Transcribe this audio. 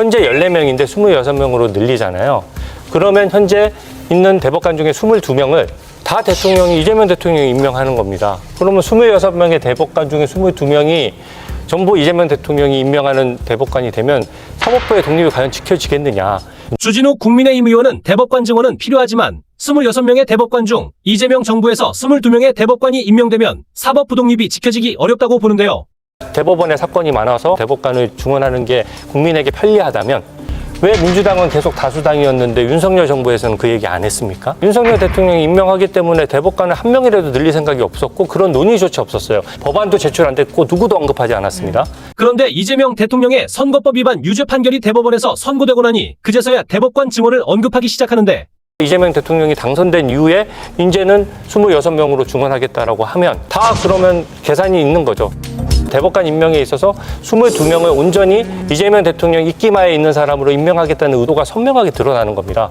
현재 14명인데 26명으로 늘리잖아요. 그러면 현재 있는 대법관 중에 22명을 다 대통령이 이재명 대통령이 임명하는 겁니다. 그러면 26명의 대법관 중에 22명이 전부 이재명 대통령이 임명하는 대법관이 되면 사법부의 독립이 과연 지켜지겠느냐. 주진우 국민의힘 의원은 대법관 증언은 필요하지만 26명의 대법관 중 이재명 정부에서 22명의 대법관이 임명되면 사법 부 독립이 지켜지기 어렵다고 보는데요. 대법원에 사건이 많아서 대법관을 중원하는 게 국민에게 편리하다면 왜 민주당은 계속 다수당이었는데 윤석열 정부에서는 그 얘기 안 했습니까? 윤석열 대통령이 임명하기 때문에 대법관을 한 명이라도 늘릴 생각이 없었고 그런 논의조차 없었어요. 법안도 제출 안 됐고 누구도 언급하지 않았습니다. 그런데 이재명 대통령의 선거법 위반 유죄 판결이 대법원에서 선고되고 나니 그제서야 대법관 증언을 언급하기 시작하는데 이재명 대통령이 당선된 이후에 이제는 26명으로 중원하겠다라고 하면 다 그러면 계산이 있는 거죠. 대법관 임명에 있어서 22명을 온전히 이재명 대통령 입기마에 있는 사람으로 임명하겠다는 의도가 선명하게 드러나는 겁니다.